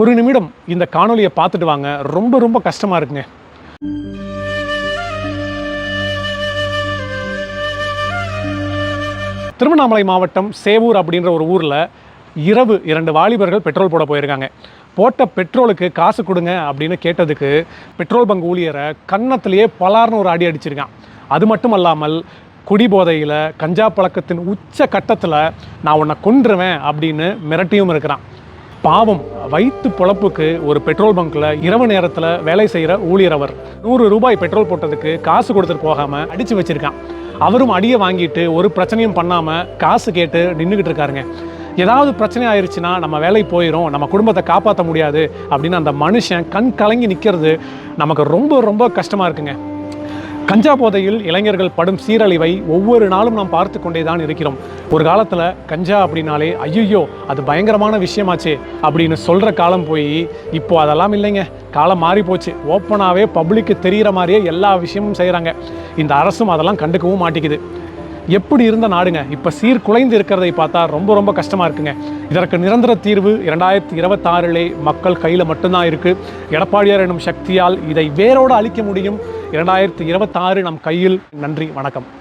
ஒரு நிமிடம் இந்த காணொலியை பார்த்துட்டு வாங்க. ரொம்ப ரொம்ப கஷ்டமாக இருக்குங்க. திருவண்ணாமலை மாவட்டம் சேவூர் அப்படின்ற ஒரு ஊரில் இரவு இரண்டு வாலிபர்கள் பெட்ரோல் போட போயிருக்காங்க. போட்ட பெட்ரோலுக்கு காசு கொடுங்க அப்படின்னு கேட்டதுக்கு பெட்ரோல் பங்க் ஊழியரை கன்னத்திலேயே பலார்னு ஒரு அடி அடிச்சிருக்கான். அது மட்டும் அல்லாமல் குடிபோதையில் கஞ்சா பழக்கத்தின் உச்ச கட்டத்தில் நான் உன்னை கொன்றுவேன் அப்படின்னு மிரட்டியும் இருக்கிறான். பாவம். வயிற்று பொழப்புக்கு ஒரு பெட்ரோல் பங்க்கில் இரவு நேரத்தில் வேலை செய்கிற ஊழியர் அவர். நூறு ரூபாய் பெட்ரோல் போட்டதுக்கு காசு கொடுத்துட்டு போகாமல் அடித்து வச்சிருக்கான். அவரும் அடியை வாங்கிட்டு ஒரு பிரச்சனையும் பண்ணாமல் காசு கேட்டு நின்றுக்கிட்டு இருக்காருங்க. ஏதாவது பிரச்சனை ஆயிடுச்சுன்னா நம்ம வேலை போயிடும் நம்ம குடும்பத்தை காப்பாற்ற முடியாது அப்படின்னு அந்த மனுஷன் கண் கலங்கி நிற்கிறது நமக்கு ரொம்ப ரொம்ப கஷ்டமாக இருக்குங்க. கஞ்சா போதையில் இளைஞர்கள் படும் சீரழிவை ஒவ்வொரு நாளும் நாம் பார்த்து கொண்டே தான் இருக்கிறோம். ஒரு காலத்தில் கஞ்சா அப்படின்னாலே ஐயோ அது பயங்கரமான விஷயமாச்சே அப்படின்னு சொல்கிற காலம் போய் இப்போது அதெல்லாம் இல்லைங்க. காலம் மாறி போச்சு. ஓப்பனாகவே பப்ளிக்கு தெரிகிற மாதிரியே எல்லா விஷயமும் செய்கிறாங்க இந்த அரசும் அதெல்லாம் கண்டுக்கவும் மாட்டேங்குது. எப்படி இருந்த நாடுங்க? இப்போ சீர்குலைந்து இருக்கிறதை பார்த்தா ரொம்ப ரொம்ப கஷ்டமாக இருக்குங்க. இதற்கு நிரந்தர தீர்வு இரண்டாயிரத்தி இருபத்தாறிலே மக்கள் கையில் மட்டும்தான் இருக்குது எடப்பாடியார் எனும் சக்தியால் இதை வேரோடு அழிக்க முடியும். இரண்டாயிரத்தி இருபத்தாறு நம் கையில். நன்றி வணக்கம்.